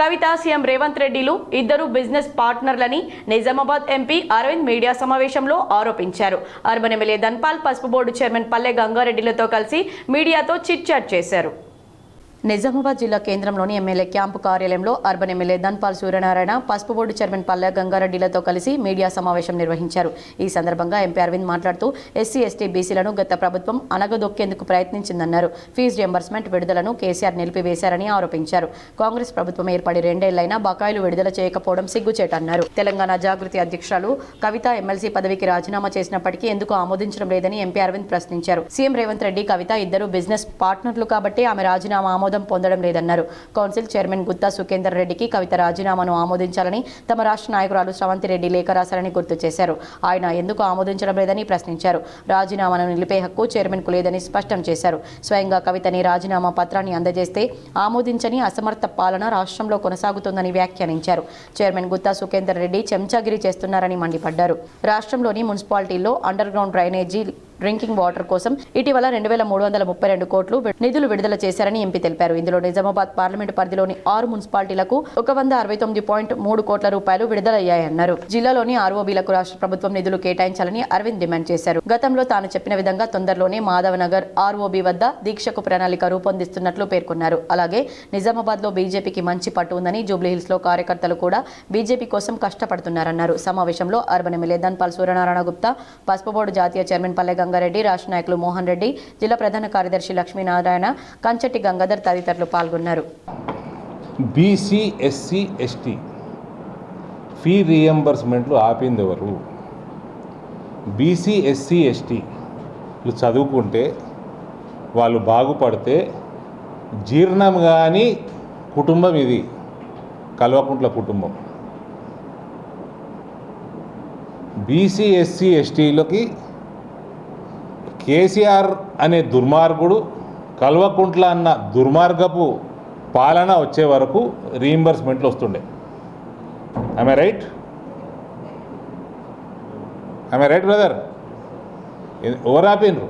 కవిత CM Revanth రెడ్డిలు ఇద్దరు business పార్ట్నర్లని నిజామాబాద్ ఎంపీ అరవింద్ మీడియా సమావేశంలో ఆరోపించారు. అర్బన్ ఎమ్మెల్యే ధన్పాల్ పసుపు బోర్డు చైర్మన్ పల్లె గంగారెడ్డిలతో కలిసి మీడియాతో చిట్ చాట్ చేశారు. నిజామాబాద్ జిల్లా కేంద్రంలోని ఎమ్మెల్యే క్యాంపు కార్యాలయంలో అర్బన్ ఎమ్మెల్యే ధన్పాల్ సూర్యనారాయణ పసుపు బోర్డు చైర్మన్ పల్లె గంగారెడ్డిలతో కలిసి మీడియా సమావేశం నిర్వహించారు. ఈ సందర్భంగా ఎంపీ అరవింద్ మాట్లాడుతూ ఎస్సీ ఎస్టీ బీసీలను గత ప్రభుత్వం అనగదొక్కేందుకు ప్రయత్నించిందన్నారు. ఫీజు రియంబర్స్మెంట్ విడుదలను కేసీఆర్ నిలిపివేశారని ఆరోపించారు. కాంగ్రెస్ ప్రభుత్వం ఏర్పడి రెండేళ్ళైనా బకాయిలు విడుదల చేయకపోవడం సిగ్గుచేటన్నారు. తెలంగాణ జాగృతి అధ్యక్షురాలు కవిత ఎమ్మెల్సీ పదవికి రాజీనామా చేసినప్పటికీ ఎందుకు ఆమోదించడం లేదని ఎంపీ అరవింద్ ప్రశ్నించారు. సీఎం రేవంత్ రెడ్డి కవిత ఇద్దరు బిజినెస్ పార్ట్నర్లు కాబట్టి ఆమె రాజీనామా ఆమోదం పొందడం లేదన్నారు. కౌన్సిల్ చైర్మన్ గుత్తా సుఖేందర్ రెడ్డికి కవిత రాజీనామాను ఆమోదించాలని తమ రాష్ట్ర నాయకురాలు శ్రవంతి రెడ్డి లేఖ రాశారని గుర్తు చేశారు. ఆయన ఎందుకు ఆమోదించడం లేదని ప్రశ్నించారు. రాజీనామాను నిలిపే హక్కు చైర్మన్కు లేదని స్పష్టం చేశారు. స్వయంగా కవితని రాజీనామా పత్రాన్ని అందజేస్తే ఆమోదించని అసమర్థ పాలన రాష్ట్రంలో కొనసాగుతోందని వ్యాఖ్యానించారు. చైర్మన్ గుత్తా సుఖేందర్ రెడ్డి చెంచాగిరి చేస్తున్నారని మండిపడ్డారు. రాష్ట్రంలోని మున్సిపాలిటీల్లో under ground drainage drinking water కోసం ఇటీవల రెండు వేల మూడు వందల ముప్పై రెండు కోట్లు నిధులు విడుదల చేశారని ఎంపీ తెలిపారు. ఇందులో నిజామాబాద్ పార్లమెంటు పరిధిలోని ఆరు మున్సిపాలిటీలకు ఒక వంద అరవై తొమ్మిది పాయింట్ మూడు కోట్ల రూపాయలు విడుదలయ్యాయన్నారు. జిల్లాలోని ఆర్ఓబీలకు రాష్ట్ర ప్రభుత్వం నిధులు కేటాయించాలని అరవింద్ డిమాండ్ చేశారు. గతంలో తాను చెప్పిన విధంగా తొందరలోనే మాధవనగర్ ఆర్ఓబీ వద్ద దీక్షకు ప్రణాళిక రూపొందిస్తున్నట్లు పేర్కొన్నారు. అలాగే నిజామాబాద్లో బీజేపీకి మంచి పట్టు ఉందని జూబ్లీహిల్స్లో కార్యకర్తలు కూడా బీజేపీ కోసం కష్టపడుతున్నారన్నారు. సమావేశంలో అర్బన్ ఎమ్మెల్యే ధన్పాల్ సూర్యనారాయణ గుప్తా పసుపు బోర్డు జాతీయ చైర్మన్ పల్లె రంగారెడ్డి రాష్ట్ర నాయకులు మోహన్ రెడ్డి జిల్లా ప్రధాన కార్యదర్శి లక్ష్మీనారాయణ కంచెట్టి గంగాధర్ తదితరులు పాల్గొన్నారు. బీసీ ఎస్సీ ఎస్టీ ఫీ రీఎంబర్స్మెంట్లు ఆపింది ఎవరు? బీసీ ఎస్సీ ఎస్టీలు చదువుకుంటే వాళ్ళు బాగుపడితే జీర్ణం కాని కుటుంబం ఇది కల్వకుంట్ల కుటుంబం. బీసీ ఎస్సీ ఎస్టీలకి కేసీఆర్ అనే దుర్మార్గుడు కల్వకుంట్ల అన్న దుర్మార్గపు పాలన వచ్చే వరకు రీయింబర్స్మెంట్లు వస్తుండే. I right I right brother ఎవరు ఆపినరు